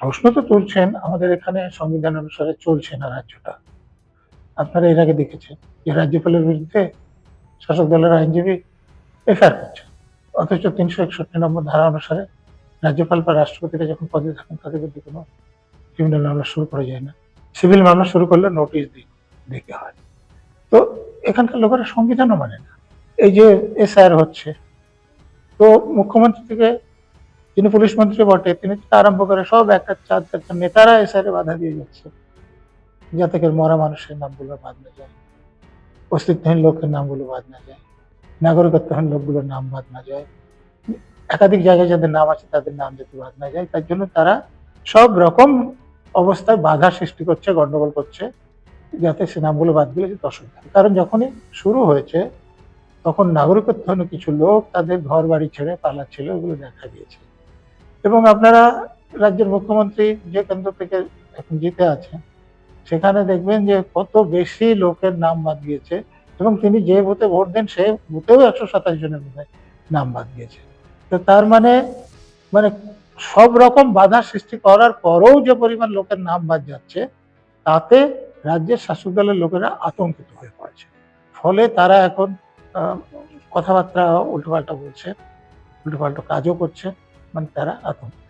প্রশ্ন তো তুলছেন আমাদের এখানে সংবিধান অনুসারে চলছে না রাজ্যটা। আপনারা এর আগে দেখেছেন যে রাজ্যপালের বিরুদ্ধে শাসক দলের আইনজীবী এফআইআর করছে। অথচ তিনশো একষট্টি নম্বর ধারা অনুসারে রাজ্যপাল বা রাষ্ট্রপতিরা যখন পদে থাকেন, তাদের বিরুদ্ধে কোনো ক্রিমিনাল মামলা শুরু করা যায় না। সিভিল মামলা শুরু করলে নোটিশ দিতে হয়। তো এখানকার লোকেরা সংবিধানও মানে না। এই যে এসআইআর হচ্ছে, তো মুখ্যমন্ত্রী থেকে যিনি পুলিশ মন্ত্রী বটে, তিনি আরম্ভ করে সব একটা চার চারটা নেতারা এসআইআরে বাধা দিয়ে যাচ্ছে। যাতে করে মরা মানুষের নামগুলো বাদ না যায়। অস্তিত্বহীন লোকের নামগুলো বাদ না যায়। নাগরিকত্বহীন লোকগুলোর নাম বাদ না যায়। একাধিক জায়গায় যাদের নাম আছে তাদের নাম যাতে বাদ না যায়, তার জন্য তারা সব রকম অবস্থায় বাধা সৃষ্টি করছে, গন্ডগোল করছে, যাতে সে নামগুলো বাদ দিলে যেতে অসুবিধা কারণ যখনই শুরু হয়েছে, তখন নাগরিকত্বহীন কিছু লোক তাদের ঘর বাড়ি ছেড়ে পালাচ্ছিল ওগুলো দেখা গিয়েছে এবং আপনারা রাজ্যের মুখ্যমন্ত্রী যে কেন্দ্র থেকে এখন জিতে আছেন, সেখানে দেখবেন যে কত বেশি লোকের নাম বাদ গিয়েছে এবং তিনি যে বুথে ভোট দেন, সে বুথেও একশো সাতাশ জনের মধ্যে নাম বাদ গিয়েছে। তো তার মানে মানে সব রকম বাধা সৃষ্টি করার পরেও যে পরিমাণ লোকের নাম বাদ যাচ্ছে, তাতে রাজ্যের শাসক দলের লোকেরা আতঙ্কিত হয়ে পড়েছে। ফলে তারা এখন কথাবার্তা উল্টোপাল্টা বলছে, উল্টোপাল্টা কাজও করছে। মানে তারা আতঙ্ক